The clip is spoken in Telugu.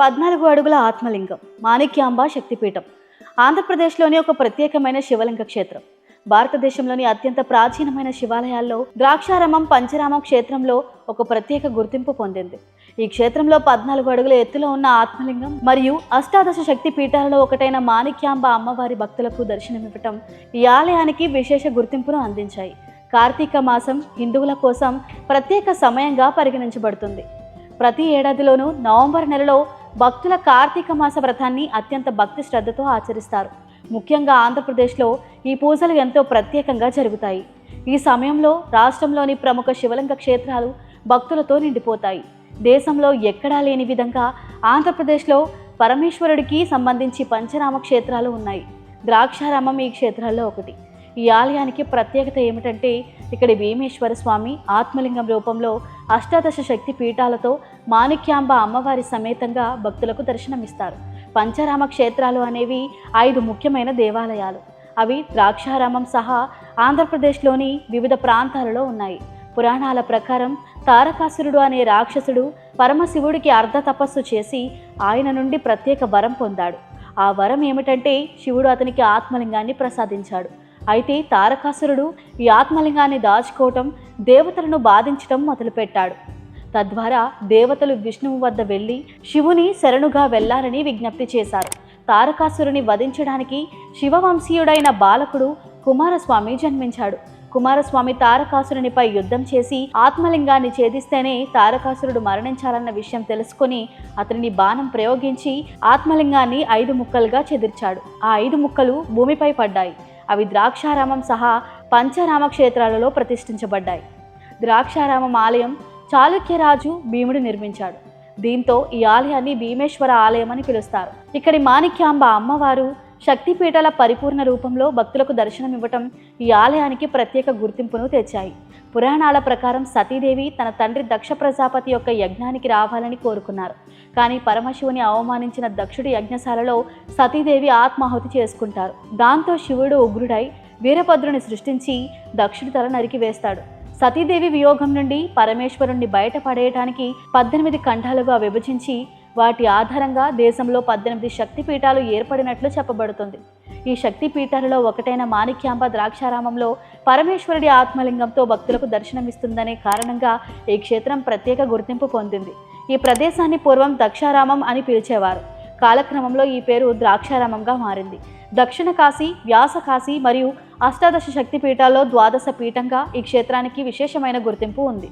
పద్నాలుగు అడుగుల ఆత్మలింగం మాణిక్యాంబ శక్తిపీఠం. ఆంధ్రప్రదేశ్లోని ఒక ప్రత్యేకమైన శివలింగ క్షేత్రం. భారతదేశంలోని అత్యంత ప్రాచీనమైన శివాలయాల్లో ద్రాక్షారామం పంచరామ క్షేత్రంలో ఒక ప్రత్యేక గుర్తింపు పొందింది. ఈ క్షేత్రంలో పద్నాలుగు అడుగుల ఎత్తులో ఉన్న ఆత్మలింగం మరియు అష్టాదశ శక్తి పీఠాలలో ఒకటైన మాణిక్యాంబ అమ్మవారి భక్తులకు దర్శనమివ్వటం ఈ ఆలయానికి విశేష గుర్తింపును అందించాయి. కార్తీక మాసం హిందువుల కోసం ప్రత్యేక సమయంగా పరిగణించబడుతుంది. ప్రతి ఏడాదిలోనూ నవంబర్ నెలలో భక్తుల కార్తీక మాస వ్రతాన్ని అత్యంత భక్తి శ్రద్ధతో ఆచరిస్తారు. ముఖ్యంగా ఆంధ్రప్రదేశ్లో ఈ పూజలు ఎంతో ప్రత్యేకంగా జరుగుతాయి. ఈ సమయంలో రాష్ట్రంలోని ప్రముఖ శివలింగ క్షేత్రాలు భక్తులతో నిండిపోతాయి. దేశంలో ఎక్కడా లేని విధంగా ఆంధ్రప్రదేశ్లో పరమేశ్వరుడికి సంబంధించి పంచరామ క్షేత్రాలు ఉన్నాయి. ద్రాక్షారామం ఈ క్షేత్రాల్లో ఒకటి. ఈ ఆలయానికి ప్రత్యేకత ఏమిటంటే ఇక్కడ భీమేశ్వర స్వామి ఆత్మలింగం రూపంలో అష్టాదశ శక్తి పీఠాలతో మాణిక్యాంబ అమ్మవారి సమేతంగా భక్తులకు దర్శనమిస్తారు. పంచరామ క్షేత్రాలు అనేవి ఐదు ముఖ్యమైన దేవాలయాలు. అవి ద్రాక్షారామం సహా ఆంధ్రప్రదేశ్లోని వివిధ ప్రాంతాలలో ఉన్నాయి. పురాణాల ప్రకారం తారకాసురుడు అనే రాక్షసుడు పరమశివుడికి అర్ధ తపస్సు చేసి ఆయన నుండి ప్రత్యేక వరం పొందాడు. ఆ వరం ఏమిటంటే శివుడు అతనికి ఆత్మలింగాన్ని ప్రసాదించాడు. అయితే తారకాసురుడు ఈ ఆత్మలింగాన్ని దాచుకోవటం దేవతలను బాధించటం మొదలుపెట్టాడు. తద్వారా దేవతలు విష్ణువు వద్ద వెళ్ళి శివుని శరణుగా వెళ్ళాలని విజ్ఞప్తి చేశారు. తారకాసురుని వధించడానికి శివవంశీయుడైన బాలకుడు కుమారస్వామి జన్మించాడు. కుమారస్వామి తారకాసురునిపై యుద్ధం చేసి ఆత్మలింగాన్ని ఛేదిస్తేనే తారకాసురుడు మరణించాలన్న విషయం తెలుసుకొని అతనిని బాణం ప్రయోగించి ఆత్మలింగాన్ని ఐదు ముక్కలుగా చెదిర్చాడు. ఆ ఐదు ముక్కలు భూమిపై పడ్డాయి. అవి ద్రాక్షారామం సహా పంచరామ క్షేత్రాలలో ప్రతిష్ఠించబడ్డాయి. ద్రాక్షారామం ఆలయం చాళుక్యరాజు భీముడు నిర్మించాడు. దీంతో ఈ ఆలయాన్ని భీమేశ్వర ఆలయం అని పిలుస్తారు. ఇక్కడి మాణిక్యాంబ అమ్మవారు శక్తిపీఠాల పరిపూర్ణ రూపంలో భక్తులకు దర్శనమివ్వటం ఈ ఆలయానికి ప్రత్యేక గుర్తింపును తెచ్చాయి. పురాణాల ప్రకారం సతీదేవి తన తండ్రి దక్ష ప్రజాపతి యొక్క యజ్ఞానికి రావాలని కోరుకున్నారు. కానీ పరమశివుని అవమానించిన దక్షుడి యజ్ఞశాలలో సతీదేవి ఆత్మాహుతి చేసుకుంటారు. దాంతో శివుడు ఉగ్రుడై వీరభద్రుని సృష్టించి దక్షుడి తల నరికివేస్తాడు సతీదేవి వియోగం నుండి పరమేశ్వరుణ్ణి బయటపడేయటానికి పద్దెనిమిది ఖండాలుగా విభజించి వాటి ఆధారంగా దేశంలో పద్దెనిమిది శక్తిపీఠాలు ఏర్పడినట్లు చెప్పబడుతుంది. ఈ శక్తిపీఠాలలో ఒకటైన మాణిక్యాంబ ద్రాక్షారామంలో పరమేశ్వరుడి ఆత్మలింగంతో భక్తులకు దర్శనమిస్తుందనే కారణంగా ఈ క్షేత్రం ప్రత్యేక గుర్తింపు పొందింది. ఈ ప్రదేశాన్ని పూర్వం దక్షారామం అని పిలిచేవారు. కాలక్రమంలో ఈ పేరు ద్రాక్షారామంగా మారింది. దక్షిణ కాశీ వ్యాస కాశీ మరియు అష్టాదశ శక్తి పీఠాల్లో ద్వాదశ పీఠంగా ఈ క్షేత్రానికి విశేషమైన గుర్తింపు ఉంది.